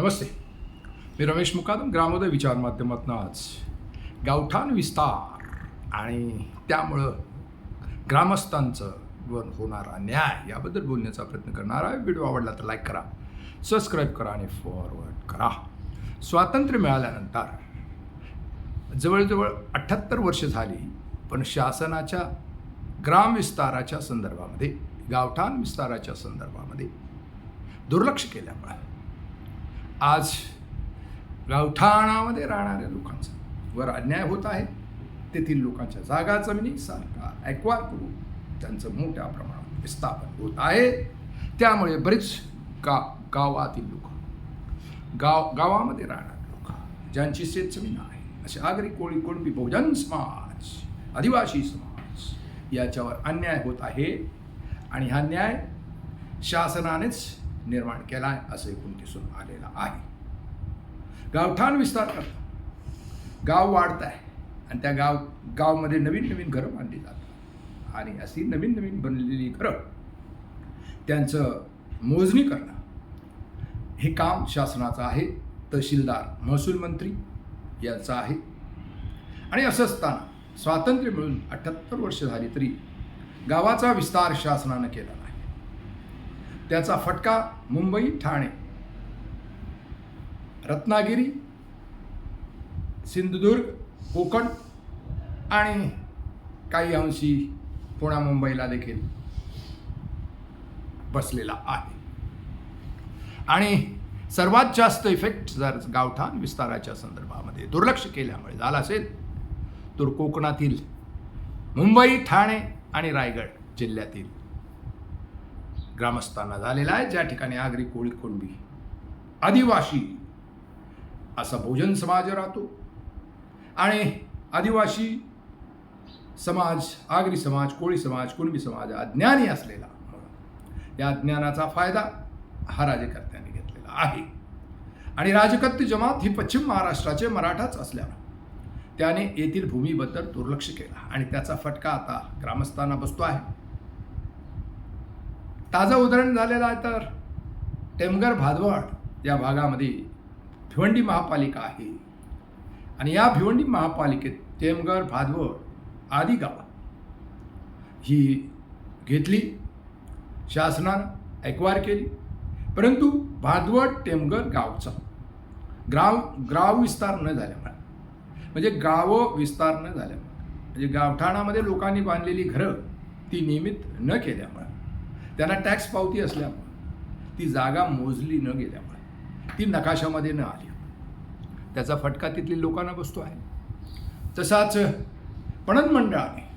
नमस्ते. मी रमेश मुकादम ग्रामोदय विचार माध्यमातून आज गावठाण विस्तार आणि त्यामुळं ग्रामस्थांचं वर होणारा न्याय याबद्दल बोलण्याचा प्रयत्न करणार आहे. व्हिडिओ आवडला तर लाईक करा सबस्क्राईब करा आणि फॉरवर्ड करा. स्वातंत्र्य मिळाल्यानंतर जवळजवळ अठ्ठ्याहत्तर वर्ष झाली पण शासनाच्या ग्राम विस्ताराच्या संदर्भामध्ये गावठाण विस्ताराच्या संदर्भामध्ये दुर्लक्ष केल्यामुळे आज गावठाणामध्ये राहणाऱ्या लोकांचा वर अन्याय होत आहे. तेथील लोकांच्या जागा जमिनी सारखा ॲक्वार करून त्यांचं मोठ्या प्रमाणात विस्थापन होत आहे. त्यामुळे बरेच गा गावातील लोक गाव गावामध्ये राहणारे लोक ज्यांची शेतजमीन आहे असे आगरी कोळी कोणबी बहुजन समाज आदिवासी समाज याच्यावर अन्याय होत आहे. आणि हा न्याय शासनानेच निर्माण केला आहे असं एकूण दिसून आलेलं आहे. गावठाण विस्तार करतात गाव वाढत आहे आणि त्या गाव गावमध्ये नवीन नवीन घरं बांधली जातात. आणि अशी नवीन नवीन बनलेली घरं त्यांचं मोजणी करणं हे काम शासनाचं आहे. तहसीलदार महसूल मंत्री यांचं आहे. आणि असं असताना स्वातंत्र्य मिळून अठ्ठ्याहत्तर वर्ष झाली तरी गावाचा विस्तार शासनानं केला. त्याचा फटका मुंबई ठाणे. रत्नागिरी सिंधुदुर्ग कोकण आणि काही अंशी पुणा मुंबईला देखील बसलेला आहे. आणि सर्वात जास्त इफेक्ट जर गावठाण विस्ताराच्या संदर्भामध्ये दुर्लक्ष केल्यामुळे झाला असेल तर कोकणातील मुंबई ठाणे आणि रायगड जिल्ह्यातील ग्रामस्थांना झालेला आहे. ज्या ठिकाणी आगरी कोळी कुणबी आदिवासी असा बहुजन समाज राहतो. आणि आदिवासी समाज आगरी समाज कोळी समाज कुणबी समाज अज्ञानी असलेला या ज्ञानाचा फायदा हा राजकर्त्यांनी घेतलेला आहे. आणि राजकत्य जमात ही पश्चिम महाराष्ट्राचे मराठाच असल्यानं त्याने येथील भूमीबद्दल दुर्लक्ष केला. आणि त्याचा फटका आता ग्रामस्थांना बसतो आहे. ताजं उदाहरण झालेलं आहे तर टेमगर भादवड या भागामध्ये भिवंडी महापालिका आहे. आणि या भिवंडी महापालिकेत टेमगर भादवड आदी गावं. ही घेतली शासनानं ऐकवार केली परंतु भादवड टेमगर गावचा ग्राव गाव विस्तार न झाल्यामुळे म्हणजे गावं विस्तार न झाल्यामुळे म्हणजे गावठाणामध्ये लोकांनी बांधलेली घरं ती नियमित न केल्यामुळे त्यांना टॅक्स पावती असल्यामुळे ती जागा मोजली न गेल्यामुळे ती नकाशामध्ये न आली. त्याचा फटका तिथल्या लोकांना बसतो आहे. तसाच पणन मंडळाने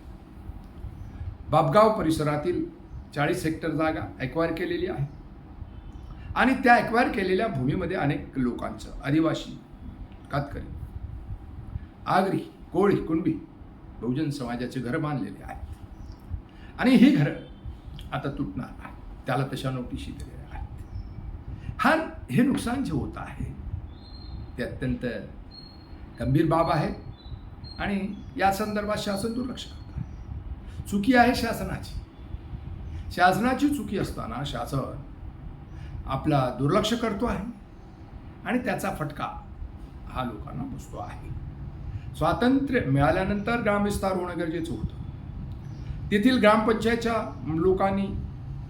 बाबगाव परिसरातील चाळीस हेक्टर जागा ॲक्वायर केलेली आहे. आणि त्या ॲक्वायर केलेल्या भूमीमध्ये अनेक लोकांचं आदिवासी कातकरी आगरी कोळी कुणबी बहुजन समाजाचे घरं बांधलेले आहेत. आणि ही घरं आता तुटणार आहे त्याला तशा नोटिशी दिलेल्या आहेत. हा हे नुकसान जे होत आहे ते अत्यंत गंभीर बाब आहे आणि या संदर्भात शासन दुर्लक्ष करत आहे. चुकी आहे शासनाची. शासनाची चुकी असताना शासन आपला दुर्लक्ष करतो आहे आणि त्याचा फटका हा लोकांना बसतो आहे. स्वातंत्र्य मिळाल्यानंतर ग्रामविस्तार होणं गरजेचं होतं. तेथील ग्रामपंचायतच्या लोकांनी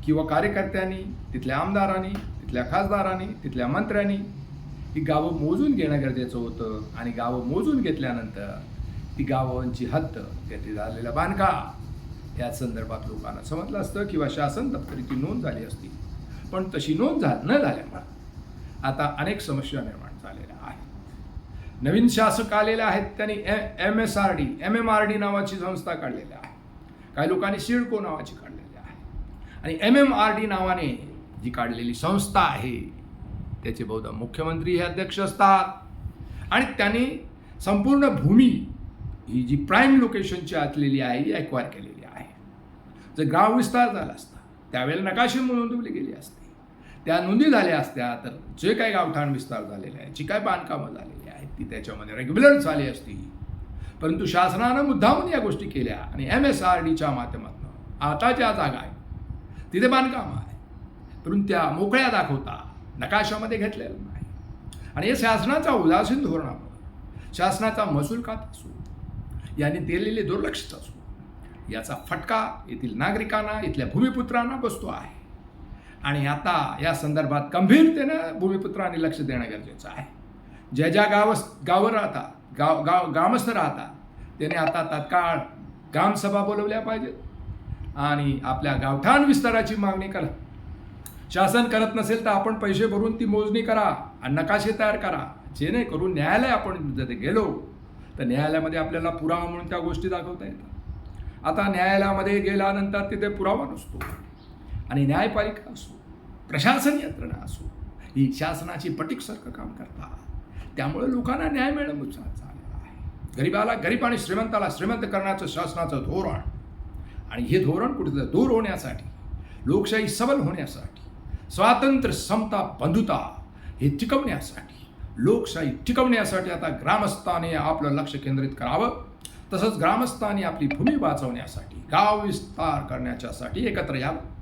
किंवा कार्यकर्त्यांनी तिथल्या आमदारांनी तिथल्या खासदारांनी तिथल्या मंत्र्यांनी ही गावं मोजून घेणं गरजेचं होतं. आणि गावं मोजून घेतल्यानंतर ती गावांची हद्द त्यातील झालेला बांधकाम या संदर्भात लोकांना समजलं असतं किंवा शासन दप्तरीची नोंद झाली असती. पण तशी नोंद झा न झाल्यामुळे आता अनेक समस्या निर्माण झालेल्या आहेत. नवीन शासक आलेले आहेत त्यांनी M S R D M M R D नावाची संस्था काढलेल्या आहे. काही लोकांनी सिडको नावाची काढलेली आहे. आणि एम एम आर डी नावाने जी काढलेली संस्था आहे त्याचे बहुधा मुख्यमंत्री हे अध्यक्ष असतात. आणि त्यांनी संपूर्ण भूमी ही जी प्राईम लोकेशनची असलेली आहे ही ॲक्वायर केलेली आहे. जर गाव विस्तार झाला असता त्यावेळेला नकाशे नोंदवली गेली असती. त्या नोंदी झाल्या असत्या तर जे काही गावठाण विस्तार झालेले आहे जी काय बांधकामं झालेली आहेत ती त्याच्यामध्ये रेग्युलर झाली असती. परंतु शासनानं मुद्दामून या गोष्टी केल्या आणि एम एस आर डीच्या माध्यमातून. आता ज्या जागा आहे तिथे बांधकाम आहे. परंतु त्या मोकळ्या दाखवता नकाशामध्ये घेतलेलं नाही. आणि हे शासनाचा उदासीन धोरणामुळे शासनाचा महसूल खात असो याने दिलेले दुर्लक्षित असो याचा फटका येथील नागरिकांना इथल्या भूमिपुत्रांना बसतो आहे. आणि आता या संदर्भात गंभीरतेनं भूमिपुत्रांनी लक्ष देणं गरजेचं आहे. ज्या ज्या गाव गावं राहतात गाव गाव ग्रामस्थ राहतात. त्याने आता तात्काळ ग्रामसभा बोलवल्या पाहिजेत. आणि आपल्या गावठाण विस्ताराची मागणी करा. शासन करत नसेल तर आपण पैसे भरून ती मोजणी करा आणि नकाशे तयार करा. जेणेकरून न्यायालय आपण जर गेलो तर न्यायालयामध्ये आपल्याला पुरावा म्हणून त्या गोष्टी दाखवता येतात. आता न्यायालयामध्ये गेल्यानंतर तिथे पुरावा नसतो. आणि न्यायपालिका असो प्रशासन यंत्रणा असो ही शासनाची पटीकसारखं काम करतात. त्यामुळे लोकांना न्याय मिळणं झालेला आहे. गरिबाला गरीब आणि श्रीमंताला श्रीमंत करण्याचं शासनाचं धोरण. आणि हे धोरण कुठेतरी दूर होण्यासाठी लोकशाही सबल होण्यासाठी स्वातंत्र्य समता बंधुता हे टिकवण्यासाठी लोकशाही टिकवण्यासाठी आता ग्रामस्थाने आपलं लक्ष केंद्रित करावं. तसंच ग्रामस्थांनी आपली भूमी वाचवण्यासाठी गाव विस्तार करण्याच्यासाठी एकत्र यावं.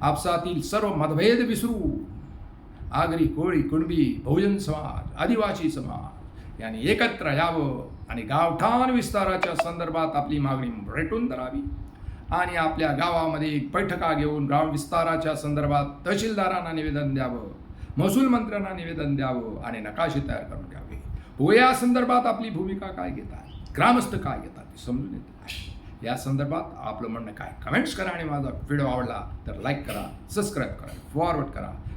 आपसातील सर्व मतभेद विसरू आगरी कोळी कुणबी बहुजन समाज आदिवासी समाज यांनी एकत्र यावं आणि गावठाण विस्ताराच्या संदर्भात आपली मागणी रेटून धरावी. आणि आपल्या गावामध्ये एक बैठका घेऊन गाव विस्ताराच्या संदर्भात तहसीलदारांना निवेदन द्यावं महसूल मंत्र्यांना निवेदन द्यावं आणि नकाशे तयार करून घ्यावे. व या संदर्भात आपली भूमिका काय घेतात? ग्रामस्थ काय घेतात? ते समजून येतं. या संदर्भात आपलं म्हणणं काय? कमेंट्स करा आणि माझा व्हिडिओ आवडला तर लाईक करा सबस्क्राईब करा फॉरवर्ड करा.